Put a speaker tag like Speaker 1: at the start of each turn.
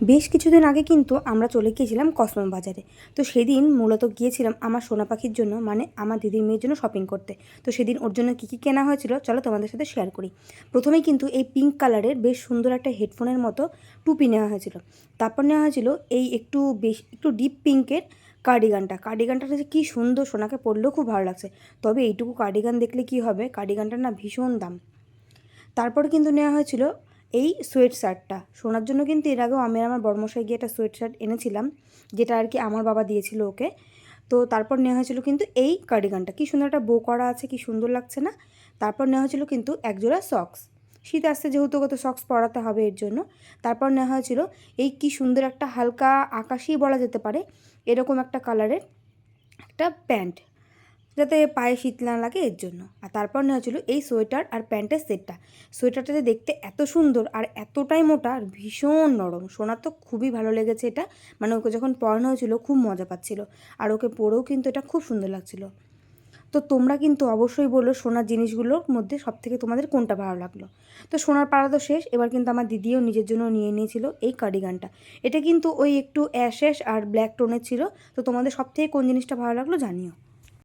Speaker 1: বেশ কিছুদিন আগে কিন্তু আমরা চলে গিয়েছিলাম কসমো বাজারে। তো সেদিন মূলত গিয়েছিলাম আমার সোনা পাখির জন্য মানে আমার দিদির মেয়ের জন্য শপিং করতে। তো সেদিন ওর জন্য কী কী কেনা হয়েছিল, চলো তোমাদের সাথে শেয়ার করি। প্রথমেই কিন্তু এই পিঙ্ক কালারের বেশ সুন্দর একটা হেডফোনের মতো টুপি নেওয়া হয়েছিল। তারপর নেওয়া হয়েছিল এই একটু বেশ, একটু ডিপ পিঙ্কের কার্ডিগানটা কার্ডিগানটা যে কী সুন্দর সোনাকে পরলেও খুব ভালো লাগছে। তবে এইটুকু কার্ডিগান দেখলে কি হবে? কার্ডিগানটার না ভীষণ দাম। তারপর কিন্তু নেওয়া হয়েছিল এই সোয়েট শার্টটা শোনার জন্য কিন্তু এর আগেও আমি আমার বর্মশাই গিয়ে একটা সোয়েট শার্ট এনেছিলাম, যেটা আর কি আমার বাবা দিয়েছিল ওকে। তো তারপর নেওয়া হয়েছিল কিন্তু এই কার্ডিগানটা। কী সুন্দর একটা বো করা আছে, কি সুন্দর লাগছে না? তারপর নেওয়া হয়েছিল কিন্তু একজোড়া সক্স শীত আসছে যেহেতু কত সক্স পরাতে হবে এর জন্য। তারপর নেওয়া হয়েছিল এই কি সুন্দর একটা হালকা আকাশি বলা যেতে পারে, এরকম একটা কালারের একটা প্যান্ট। যাতে পায়ে শীত না লাগে এর জন্য। আর তারপর নেওয়া ছিল এই সোয়েটার আর প্যান্টের সেটটা। সোয়েটারটাতে দেখতে এত সুন্দর আর এতটাই মোটা আর ভীষণ নরম। সোনার তো খুবই ভালো লেগেছে এটা। মানে ওকে যখন পরানো হয়েছিল খুব মজা পাচ্ছিল। আর ওকে পরেও কিন্তু এটা খুব সুন্দর লাগছিল। তো তোমরা কিন্তু অবশ্যই বলো সোনার জিনিসগুলোর মধ্যে সব থেকে তোমাদের কোনটা ভালো লাগল। তো সোনার পাড়া তো শেষ। এবার কিন্তু আমার দিদিও নিজের জন্য নিয়ে নিয়েছিল এই কার্ডিগানটা। এটা কিন্তু ওই একটু অ্যাশেস আর ব্ল্যাক টোনের ছিল। তো তোমাদের সব থেকে কোন জিনিসটা ভালো লাগল জানিও।